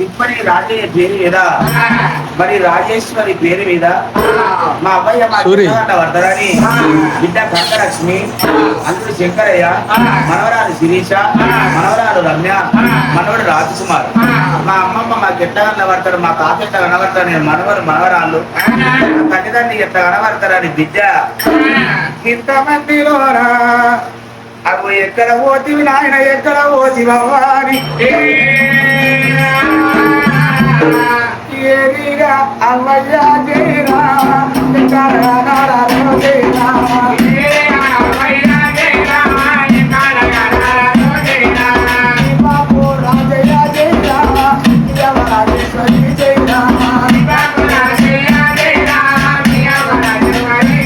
తిప్పని రాజయ్య పేరు మీద మరి రాజేశ్వరి పేరు మీద మా అబ్బాయి మా. చిన్నగడ్డ వర్ధరాని బిడ్డ కనకలక్ష్మి అందుడు శంకరయ్య మనవరాలు శిరీష మనవరాలు రమ్య మనవడు రాజకుమార్. మా అమ్మమ్మ మా గిట్ట కనబడతాడు మా తాత ఎట్ట కనబడతాడు నేను మనవరు మనవరాళ్ళు. తల్లిదండ్రి ఎట్ట కనబడతారని బిడ్డ. ఇంతమందిలోనా అవు ఎక్కడ పోతివి నాయన ఎక్కడ పోతి భవాని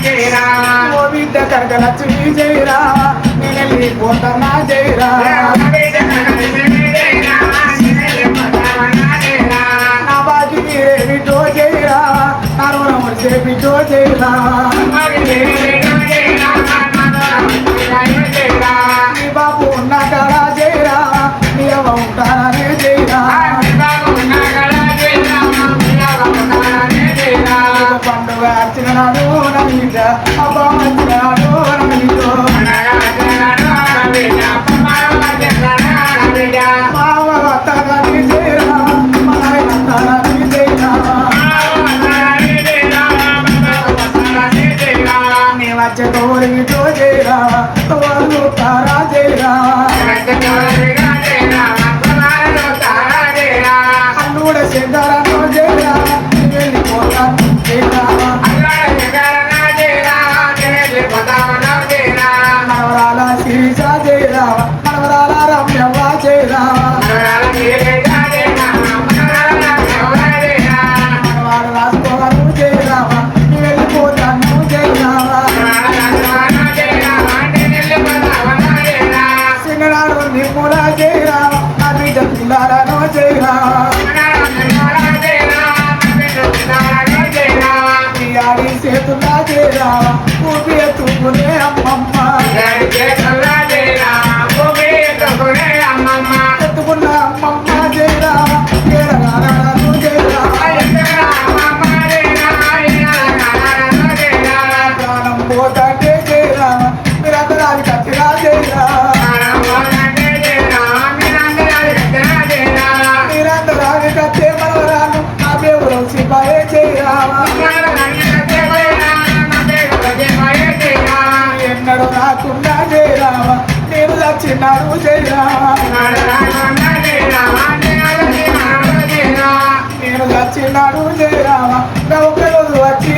జయరా ఓ బిడ్డ కనక లక్ష్మి జయరా నేను పోతన్నా జయరా రుణం వచ్చే బిడ్డో జయరా బిడ్డో జయరా వాళ్ళు తారా జయరా అల్లుడ శంకరను నా బిడ్డ పిల్లాలను జయరా ఆడి చేతుల జయరా ఊపి ఎత్తుకునే అమ్మమ్మ ఎన్నడూ రాకుండా జయరా నేను చచ్చినాడు జయరా. నేను చచ్చినాడు జయరా. ఒక రోజు వచ్చి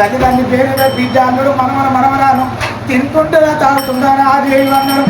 తల్లిదండ్రి పేరు బిడ్డ అన్నాడు మనమన మనమరాను. తినుకుంటుందా తాగుతుందా ఆ దేవుడు అన్నాడు